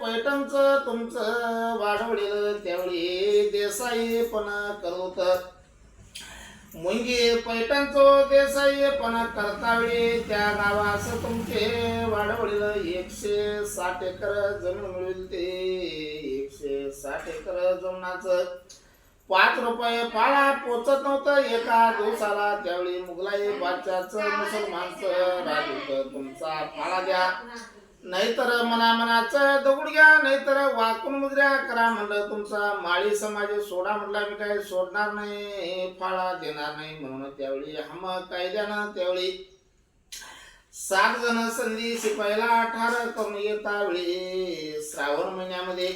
पैठणचं तुमचं वाढवलेलं त्यावेळी देसाई पण करत. मुंगी पैठणचं देसाई पण करतावेळी त्या गावास तुमचे वाढवलेलं एकशे साठ एकर जमीन मिळेल ते एकशे साठ एकर जमनाचं. पाच रुपये पाळा पोचत नव्हतं एका दिवसाला त्यावेळी मुघलाई बादशाच मुसलमानचं राज होतं तुमचा पाळा द्या. नाहीतर मना मनाचं दगड घ्या नाहीतर वाकून मुजऱ्या करा म्हणलं तुमचा. माळी समाज सोडा म्हटला मी काय सोडणार नाही फाळा देणार नाही म्हणून त्यावेळी हम कायद्यानं त्यावेळी सात जण संधी शिपायला ठार करून येता वेळी श्रावण महिन्यामध्ये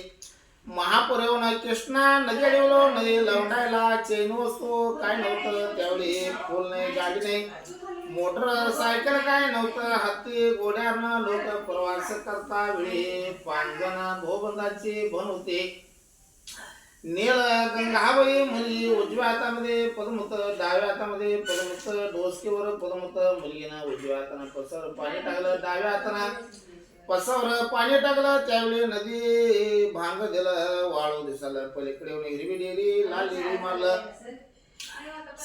महापर्यवन कृष्णा नदी अडवलो नदी लवंडायला चेन वस्तू काय नव्हतं त्यावेळी फुल नाही गाडी नाही मोटरसायकल काय नव्हतं हत्ती घोड्यानं लोक प्रवास करता वेळी. पाच भोबंदाचे भन होते. नेल गंगाबाई मुली उजव्या हातामध्ये पदम होतं डाव्या हातामध्ये पदम होतं डोसकेवर पदम होतं. मुलगीनं उजव्या हातानं पसर पाणी टाकलं डाव्या हातानं पसावर पाणी टाकलं. त्यावेळी नदी भांग दिलं वाळू दिसायला पलीकडे हिरवी डेरी लाल हिरवी मारलं.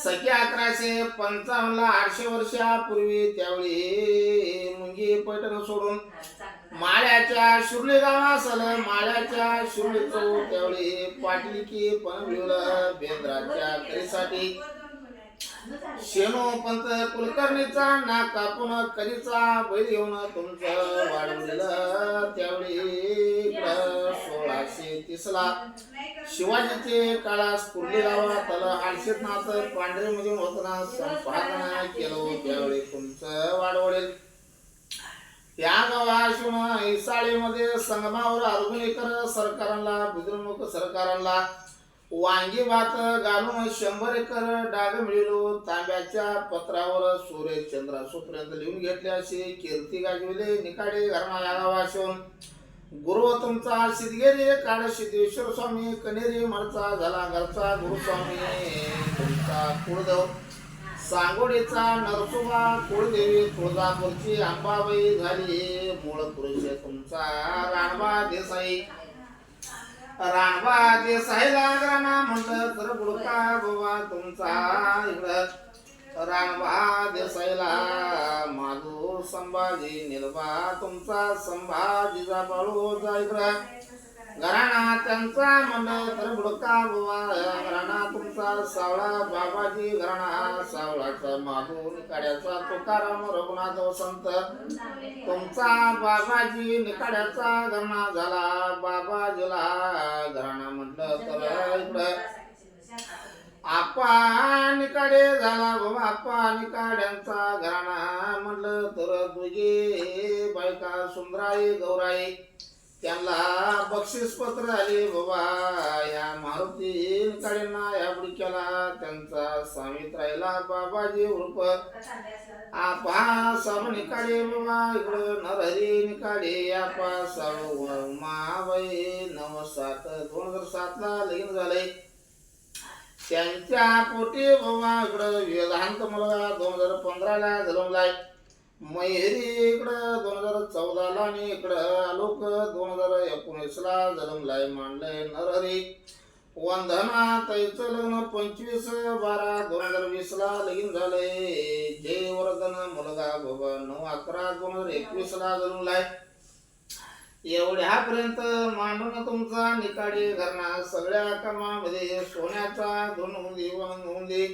सख्या अकराशे पंचावन्नला आठशे वर्षापूर्वी त्यावेळी मुंगी पैठण सोडून माळ्याच्या शिर्ली गावास आलं माळ्याच्या शिर्ली चौक त्यावेळी पाटलिकी की पण बेंद्राच्या करीसाठी. शेणू पंत कुलकर्णीचा ना कापून करीचा बैल घेऊन तुमचं वाढवलेलं त्यावेळी सोळाशे तीसला. शिवाजीचे काळास कुर्ली गावात आलं आळशीत नाथ पांढरे मधून होताना संपादन केलं त्यावेळी तुमचं वाढवडेल या गावाशून इसाळीमध्ये संगमावर अर्जुनीकर सरकारांना बुद्रमुख सरकारांना वांगी भात घालून शंभर एकर डाग मिळलो तांब्याच्या पत्रावर सूर्य चंद्रासूपर्यंत लिहून घेतले असे कीर्ती गाजविले निकाडे घरमा या गावाशून गुरु तुमचा सिद्धगिरी काळ सिद्धेश्वर स्वामी कनेरी मळचा झाला घरचा गुरुस्वामी तुमचा कुळदेव. सांगोडीचा नरसोबा कुळदेवी तुळजापूरची अंबाबाई झाली. मूळ पुरुष तुमचा राणबा देसाई. राणबा देसाईला ग्रामा म्हटलं तर बुडका बाबा तुमचा इकडं. राणबा देसाईला माधू संभाजी निर्भा तुमचा संभाजीचा बाळू जायचा घराणा त्यांचा मन तर बुडका बुवा घराणा तुमचा सावळा बाबाजी घराणा सावळाचा माधू निकाड्याचा तुकाराम रघुनाथ वसंत. तुमचा बाबाजी निकाड्याचा घराणा झाला बाबाजीला घराणा म्हटलं तर इकडं. निकाडे झाला बाबा आपा निकाड्यांचा घराणा म्हटलं तर दुगे बायका सुंदराई गौराई. त्यांना बक्षीस पत्र आले बाबा या मारुती निकाडेंना या बुडक्याला त्यांचा स्वामीत राहिला बाबाजी उर्फ. आपा साब निकाडे बाबा इकडं नरहरी निकाडे आपा साब उमाबाई नव सात दोन हजार सात ला लगीन झालंय. त्यांच्या पोटी बाबा इकडं वेदांत मुलगा दोन हजार पंधराला जन्मलाय. महेरी इकडं दोन हजार चौदाला आणि इकडं आलोक दोन हजार एकोणीसला जन्मलाय मांडलंय नरहरी. वंदना ताईचं लग्न पंचवीस बारा दोन हजार वीसला लगीन झालंय. जय वर्धन मुलगा बाबा नऊ अकरा दोन हजार एकवीसला जन्मलाय. एवढ्यापर्यंत मांडून तुमचा निकाडी घरणा सगळ्या कामामध्ये सोन्याचा धुन हुंदी वन हुंदी